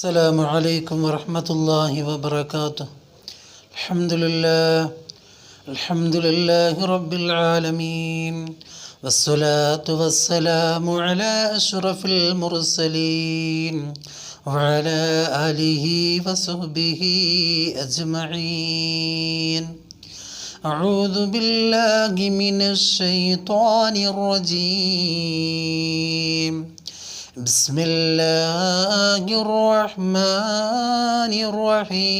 السلام عليكم ورحمة الله وبركاته. الحمد لله الحمد لله رب العالمين والصلاة والسلام على أشرف المرسلين وعلى آله وصحبه أجمعين. أعوذ بالله من الشيطان الرجيم. بسم الله الرحمن الرحيم.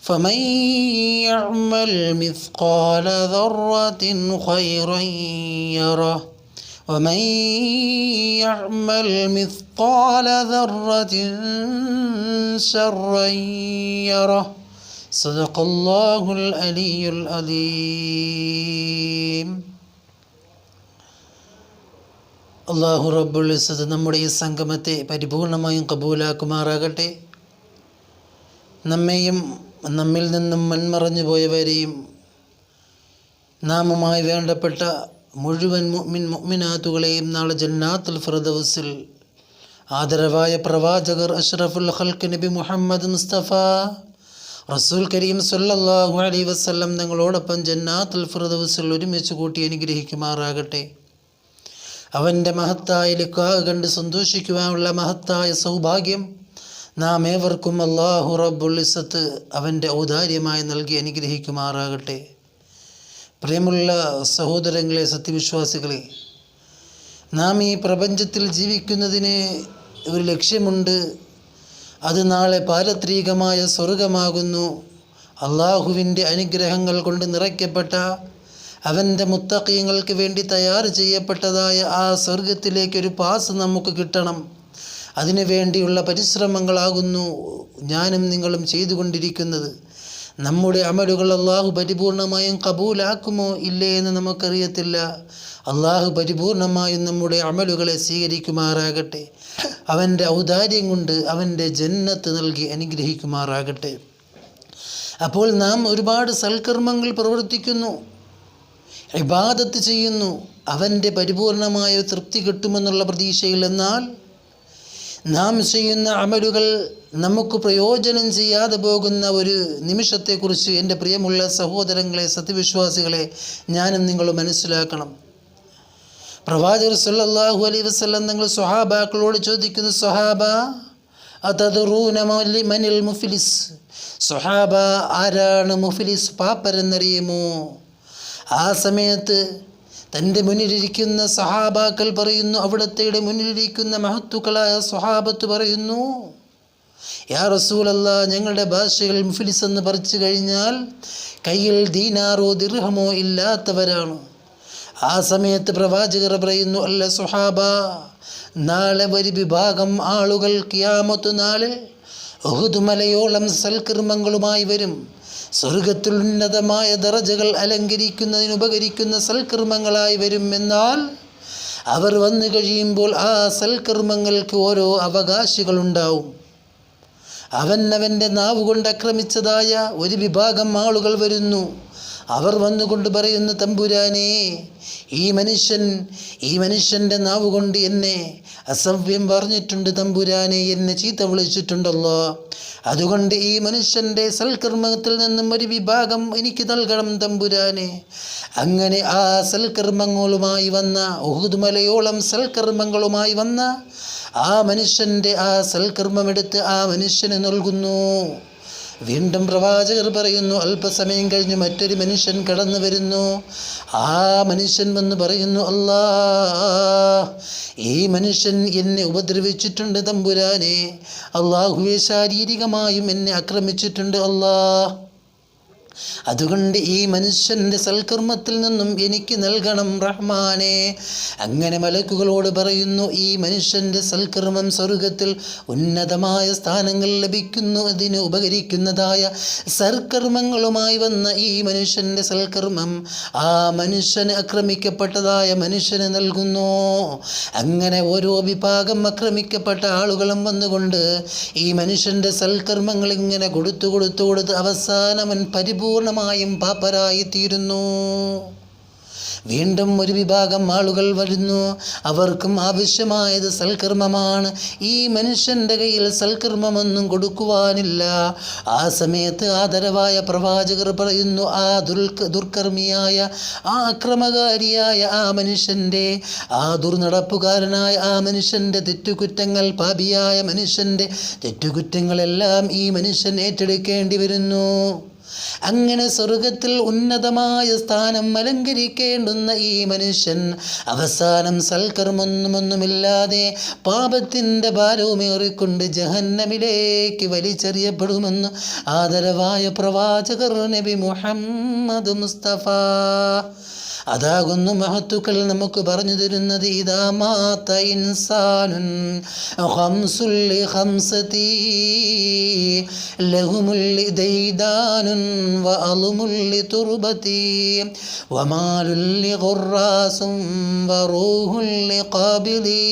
فمن يعمل مثقال ذرة خيرا يره ومن يعمل مثقال ذرة شرا يره. صدق الله العلي العظيم. അള്ളാഹു റബ്ബുൽ ഇസ്സത്ത് നമ്മുടെ ഈ സംഗമത്തെ പരിപൂർണമായും കബൂലാക്കുമാറാകട്ടെ. നമ്മെയും നമ്മിൽ നിന്നും മൺമറഞ്ഞു പോയവരെയും നാമുമായി വേണ്ടപ്പെട്ട മുഴുവൻ മുഅ്മിൻ മുഅ്മിനാത്തുകളെയും നാളെ ജന്നാത്തുൽ ഫിർദൗസിൽ ആദരവായ പ്രവാചകർ അഷ്റഫുൽ ഖൽക്ക് നബി മുഹമ്മദ് മുസ്തഫ റസൂൽ കരീം സല്ലല്ലാഹു അലൈഹി വസല്ലം നിങ്ങളോടൊപ്പം ജന്നാത്തുൽ ഫിർദൗസിൽ ഒരുമിച്ച് കൂട്ടി അനുഗ്രഹിക്കുമാറാകട്ടെ. അവന്റെ മഹത്തായ ലിക്കാ കണ്ട് സന്തോഷിക്കുവാനുള്ള മഹത്തായ സൗഭാഗ്യം നാം ഏവർക്കും അള്ളാഹു റബ്ബുൽ ഇസത്ത് അവന്റെ ഔദാര്യമായി നൽകി അനുഗ്രഹിക്കുമാറാകട്ടെ. പ്രിയമുള്ള സഹോദരങ്ങളെ സത്യവിശ്വാസികളെ നാം ഈ പ്രപഞ്ചത്തിൽ ജീവിക്കുന്നതിന് ഒരു ലക്ഷ്യമുണ്ട്. അത് നാളെ പാരത്രികമായ സ്വർഗമാകുന്നു അള്ളാഹുവിന്റെ അനുഗ്രഹങ്ങൾ കൊണ്ട് നിറയ്ക്കപ്പെട്ട അവന്റെ മുത്തക്കീങ്ങൾക്ക് വേണ്ടി തയ്യാർ ചെയ്യപ്പെട്ടതായ ആ സ്വർഗത്തിലേക്കൊരു പാസ് നമുക്ക് കിട്ടണം. അതിനു വേണ്ടിയുള്ള പരിശ്രമങ്ങളാകുന്നു ഞാനും നിങ്ങളും ചെയ്തുകൊണ്ടിരിക്കുന്നത്. നമ്മുടെ അമലുകൾ അള്ളാഹു പരിപൂർണമായും കബൂലാക്കുമോ ഇല്ലേ എന്ന് നമുക്കറിയത്തില്ല. അള്ളാഹു പരിപൂർണമായും നമ്മുടെ അമലുകളെ സ്വീകരിക്കുമാറാകട്ടെ. അവന്റെ ഔദാര്യം കൊണ്ട് അവന്റെ ജന്നത്ത് നൽകി അനുഗ്രഹിക്കുമാറാകട്ടെ. അപ്പോൾ നാം ഒരുപാട് സൽക്കർമ്മങ്ങൾ പ്രവർത്തിക്കുന്നു. ഇബാദത്ത് ചെയ്യുന്നു. അവന്റെ പരിപൂർണമായ തൃപ്തി കിട്ടുമെന്നുള്ള പ്രതീക്ഷയിൽ എന്നാൽ നാം ചെയ്യുന്ന അമലുകൾ നമുക്ക് പ്രയോജനം ചെയ്യാതെ പോകുന്ന ഒരു നിമിഷത്തെക്കുറിച്ച് എന്റെ പ്രിയമുള്ള സഹോദരങ്ങളെ സത്യവിശ്വാസികളെ ഞാനും നിങ്ങൾ മനസ്സിലാക്കണം. പ്രവാചകർ സല്ലാഹു അലൈ വസ്ലം നിങ്ങൾ സ്വഹാബാക്കളോട് ചോദിക്കുന്നു സ്വഹാബ മനിൽ മുഫിലിസ്? സ്വഹാബ ആരാണ് മുഫിലിസ്? പാപ്പരെന്നറിയുമോ? ആ സമയത്ത് തന്റെ മുന്നിലിരിക്കുന്ന സഹാബാക്കൾ പറയുന്നു അവിടത്തെ മുന്നിലിരിക്കുന്ന മഹത്തുക്കളായ സ്വഹാബത്ത് പറയുന്നു യാ റസൂലല്ല ഞങ്ങളുടെ ഭാഷകൾ മുഫിലിസ് എന്ന് പറിച്ചു കഴിഞ്ഞാൽ കയ്യിൽ ദീനാറോ ദിർഹമോ ഇല്ലാത്തവരാണ്. ആ സമയത്ത് പ്രവാചകർ പറയുന്നു അല്ല സുഹാബ നാളെ ഒരു വിഭാഗം ആളുകൾ കിയാമത്തു നാളിൽ ഒഹുതുമലയോളം സൽക്കർമ്മങ്ങളുമായി വരും. സ്വർഗത്തിൽ ഉന്നതമായ ദറജകൾ അലങ്കരിക്കുന്നതിന് ഉപകരിക്കുന്ന സൽക്കർമ്മങ്ങളായി വരുമെന്നാൽ അവർ വന്നു കഴിയുമ്പോൾ ആ സൽക്കർമ്മങ്ങൾക്ക് ഓരോ അവകാശികളുണ്ടാവും. അവൻ അവന്റെ നാവ് കൊണ്ട് ആക്രമിച്ചതായ ഒരു വിഭാഗം ആളുകൾ വരുന്നു. അവർ വന്നുകൊണ്ട് പറയുന്ന തമ്പുരാനെ ഈ മനുഷ്യൻ ഈ മനുഷ്യന്റെ നാവുകൊണ്ട് എന്നെ അസഭ്യം പറഞ്ഞിട്ടുണ്ട് തമ്പുരാനെ എന്നെ ചീത്ത വിളിച്ചിട്ടുണ്ടല്ലോ. അതുകൊണ്ട് ഈ മനുഷ്യന്റെ സൽക്കർമ്മത്തിൽ നിന്നും ഒരു വിഭാഗം എനിക്ക് നൽകണം തമ്പുരാനെ. അങ്ങനെ ആ സൽക്കർമ്മങ്ങളുമായി വന്ന ഉഹുദ്മലയോളം സൽക്കർമ്മങ്ങളുമായി വന്ന ആ മനുഷ്യന്റെ ആ സൽക്കർമ്മമെടുത്ത് ആ മനുഷ്യന് നൽകുന്നു. വീണ്ടും പ്രവാചകർ പറയുന്നു അല്പസമയം കഴിഞ്ഞ് മറ്റൊരു മനുഷ്യൻ കടന്നു വരുന്നു. ആ മനുഷ്യൻ വന്ന് പറയുന്നു അല്ലാ ഈ മനുഷ്യൻ എന്നെ ഉപദ്രവിച്ചിട്ടുണ്ട് തമ്പുരാനെ. അള്ളാഹുവെ ശാരീരികമായും എന്നെ ആക്രമിച്ചിട്ടുണ്ട് അല്ലാ അതുകൊണ്ട് ഈ മനുഷ്യന്റെ സൽക്കർമ്മത്തിൽ നിന്നും എനിക്ക് നൽകണം റഹ്മാനെ. അങ്ങനെ മലക്കുകളോട് പറയുന്നു ഈ മനുഷ്യന്റെ സൽക്കർമ്മം സ്വർഗത്തിൽ ഉന്നതമായ സ്ഥാനങ്ങൾ ലഭിക്കുന്നു. അതിന് ഉപകരിക്കുന്നതായ സർക്കർമ്മങ്ങളുമായി വന്ന ഈ മനുഷ്യന്റെ സൽക്കർമ്മം ആ മനുഷ്യന് ആക്രമിക്കപ്പെട്ടതായ മനുഷ്യന് നൽകുന്നു. അങ്ങനെ ഓരോ വിഭാഗം ആക്രമിക്കപ്പെട്ട ആളുകളും വന്നുകൊണ്ട് ഈ മനുഷ്യന്റെ സൽക്കർമ്മങ്ങൾ ഇങ്ങനെ കൊടുത്തു കൊടുത്തു കൊടുത്ത് അവസാനം അവൻ പരിപൂർണമായും പാപ്പരായി തീരുന്നു വീണ്ടും ഒരു വിഭാഗം ആളുകൾ വരുന്നു. അവർക്കും ആവശ്യമായത് സൽക്കർമ്മമാണ്. ഈ മനുഷ്യന്റെ കയ്യിൽ സൽക്കർമ്മമൊന്നും കൊടുക്കുവാനില്ല. ആ സമയത്ത് ആദരവായ പ്രവാചകർ പറയുന്നു ആ ദുൽക ദുർക്കർമ്മിയായ ആ അക്രമകാരിയായ ആ മനുഷ്യന്റെ ആ ദുർനടപ്പുകാരനായ ആ മനുഷ്യന്റെ തെറ്റുകുറ്റങ്ങൾ പാപിയായ മനുഷ്യന്റെ തെറ്റുകുറ്റങ്ങളെല്ലാം ഈ മനുഷ്യൻ ഏറ്റെടുക്കേണ്ടി വരുന്നു. അങ്ങനെ സ്വർഗത്തിൽ ഉന്നതമായ സ്ഥാനം അലങ്കരിക്കേണ്ടുന്ന ഈ മനുഷ്യൻ അവസാനം സൽക്കർമ്മൊന്നുമൊന്നുമില്ലാതെ പാപത്തിന്റെ ഭാരവുമേറിക്കൊണ്ട് ജഹന്നമിലേക്ക് വലിച്ചെറിയപ്പെടുമെന്ന് ആദരവായ പ്രവാചകർ നബി മുഹമ്മദ് മുസ്തഫ. അതാകുന്നു മഹത്തുക്കൾ നമുക്ക് പറഞ്ഞു തരുന്നത് ഇതാ മാത്ത ഇൻസാനുൻ ലഹുമുല്ലി ദൈദാനുൻ വഅളുമുല്ലി തുർബതി വമാലുള്ളി ഖുറാസും വറൂഹുള്ളി ഖാബിലി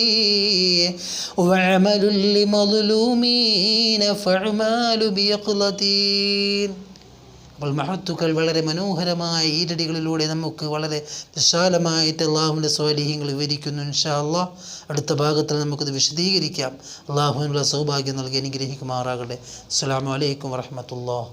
വഅമലുല്ലി മദ്ലൂമീന ഫഅമാലു ബിയഖ്ലതീൻ അപ്പോൾ മഹത്തുക്കൾ വളരെ മനോഹരമായ ഈരടികളിലൂടെ നമുക്ക് വളരെ വിശാലമായിട്ട് അള്ളാഹുവിന്റെ സ്വാലിഹ്യങ്ങൾ വിവരിക്കുന്നു ഇൻഷാ അള്ളാഹ് അടുത്ത ഭാഗത്തിൽ നമുക്കത് വിശദീകരിക്കാം. അള്ളാഹുവിനുള്ള സൗഭാഗ്യം നൽകി അനുഗ്രഹിക്കുമാറാകട്ടെ. അസ്സാം വലൈക്കും വറഹമത്തുള്ള